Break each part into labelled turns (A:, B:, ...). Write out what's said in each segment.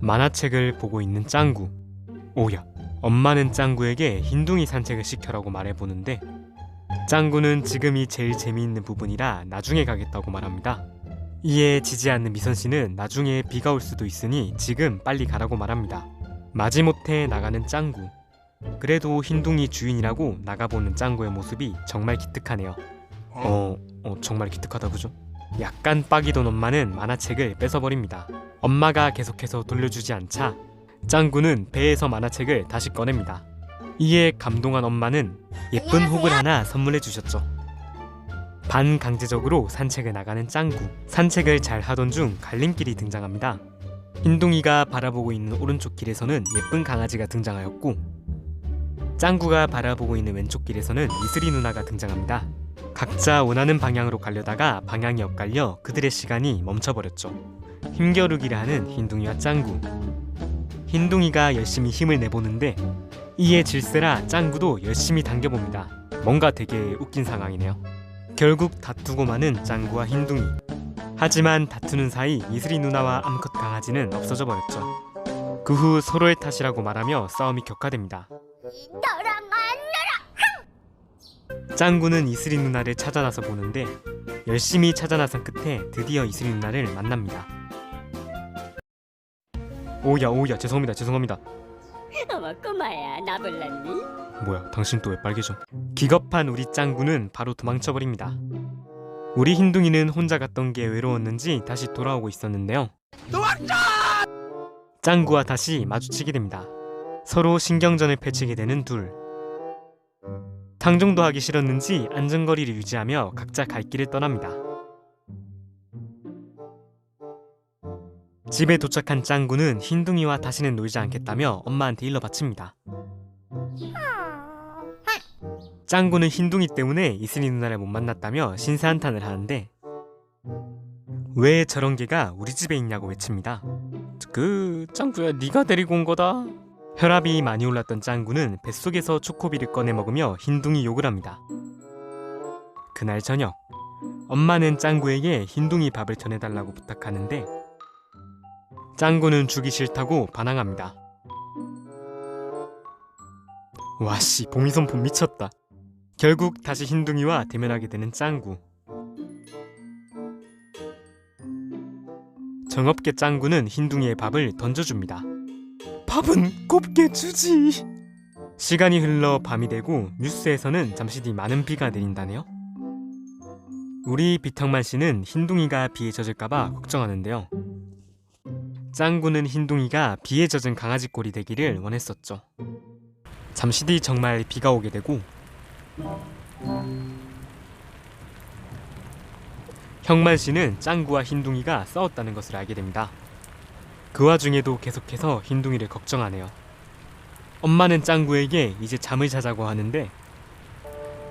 A: 만화책을 보고 있는 짱구. 오야, 엄마는 짱구에게 흰둥이 산책을 시켜라고 말해보는데 짱구는 지금이 제일 재미있는 부분이라 나중에 가겠다고 말합니다. 이에 지지 않는 미선 씨는 나중에 비가 올 수도 있으니 지금 빨리 가라고 말합니다. 마지못해 나가는 짱구. 그래도 흰둥이 주인이라고 나가보는 짱구의 모습이 정말 기특하네요. 어, 어 정말 기특하다 그죠? 약간 빡이 돈 엄마는 만화책을 뺏어버립니다. 엄마가 계속해서 돌려주지 않자 짱구는 배에서 만화책을 다시 꺼냅니다. 이에 감동한 엄마는 예쁜 혹을 하나 선물해 주셨죠. 반강제적으로 산책을 나가는 짱구. 산책을 잘 하던 중 갈림길이 등장합니다. 흰둥이가 바라보고 있는 오른쪽 길에서는 예쁜 강아지가 등장하였고 짱구가 바라보고 있는 왼쪽 길에서는 이슬이 누나가 등장합니다. 각자 원하는 방향으로 가려다가 방향이 엇갈려 그들의 시간이 멈춰버렸죠. 힘겨루기를 하는 흰둥이와 짱구. 흰둥이가 열심히 힘을 내보는데 이에 질세라 짱구도 열심히 당겨봅니다. 뭔가 되게 웃긴 상황이네요. 결국 다투고 마는 짱구와 흰둥이. 하지만 다투는 사이 이슬이 누나와 암컷 강아지는 없어져 버렸죠. 그 후 서로의 탓이라고 말하며 싸움이 격화됩니다. 짱구는 이슬이 누나를 찾아 나서 보는데 열심히 찾아 나선 끝에 드디어 이슬이 누나를 만납니다. 오야 오야 죄송합니다 죄송합니다.
B: 어머 꼬마야 나 불렀니?
A: 뭐야 당신 또 왜 빨개져? 기겁한 우리 짱구는 바로 도망쳐 버립니다. 우리 흰둥이는 혼자 갔던 게 외로웠는지 다시 돌아오고 있었는데요. 짱구와 다시 마주치게 됩니다. 서로 신경전을 펼치게 되는 둘. 탕종도 하기 싫었는지 안전거리를 유지하며 각자 갈 길을 떠납니다. 집에 도착한 짱구는 흰둥이와 다시는 놀지 않겠다며 엄마한테 일러 바칩니다. 짱구는 흰둥이 때문에 이슬이 누나를 못 만났다며 신세한탄을 하는데 왜 저런 개가 우리 집에 있냐고 외칩니다. 그 짱구야 네가 데리고 온 거다. 혈압이 많이 올랐던 짱구는 뱃속에서 초코비를 꺼내 먹으며 흰둥이 욕을 합니다. 그날 저녁 엄마는 짱구에게 흰둥이 밥을 전해달라고 부탁하는데 짱구는 주기 싫다고 반항합니다. 와씨 봉이선폰 미쳤다. 결국 다시 흰둥이와 대면하게 되는 짱구. 정없게 짱구는 흰둥이의 밥을 던져줍니다. 밥은 곱게 주지. 시간이 흘러 밤이 되고 뉴스에서는 잠시 뒤 많은 비가 내린다네요. 우리 비턱만 씨는 흰둥이가 비에 젖을까봐 걱정하는데요. 짱구는 흰둥이가 비에 젖은 강아지 꼴이 되기를 원했었죠. 잠시 뒤 정말 비가 오게 되고 형만 씨는 짱구와 흰둥이가 싸웠다는 것을 알게 됩니다. 그 와중에도 계속해서 흰둥이를 걱정하네요. 엄마는 짱구에게 이제 잠을 자자고 하는데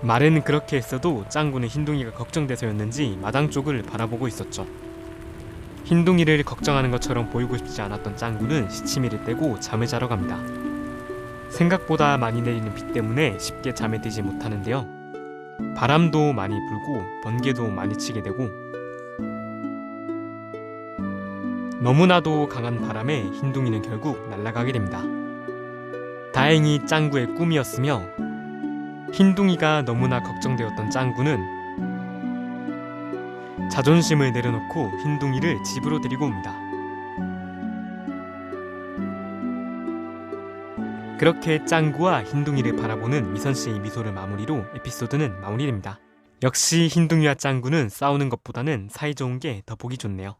A: 말은 그렇게 했어도 짱구는 흰둥이가 걱정돼서였는지 마당 쪽을 바라보고 있었죠. 흰둥이를 걱정하는 것처럼 보이고 싶지 않았던 짱구는 시치미를 떼고 잠을 자러 갑니다. 생각보다 많이 내리는 비 때문에 쉽게 잠에 들지 못하는데요. 바람도 많이 불고 번개도 많이 치게 되고 너무나도 강한 바람에 흰둥이는 결국 날아가게 됩니다. 다행히 짱구의 꿈이었으며 흰둥이가 너무나 걱정되었던 짱구는 자존심을 내려놓고 흰둥이를 집으로 데리고 옵니다. 그렇게 짱구와 흰둥이를 바라보는 미선 씨의 미소를 마무리로 에피소드는 마무리됩니다. 역시 흰둥이와 짱구는 싸우는 것보다는 사이좋은 게 더 보기 좋네요.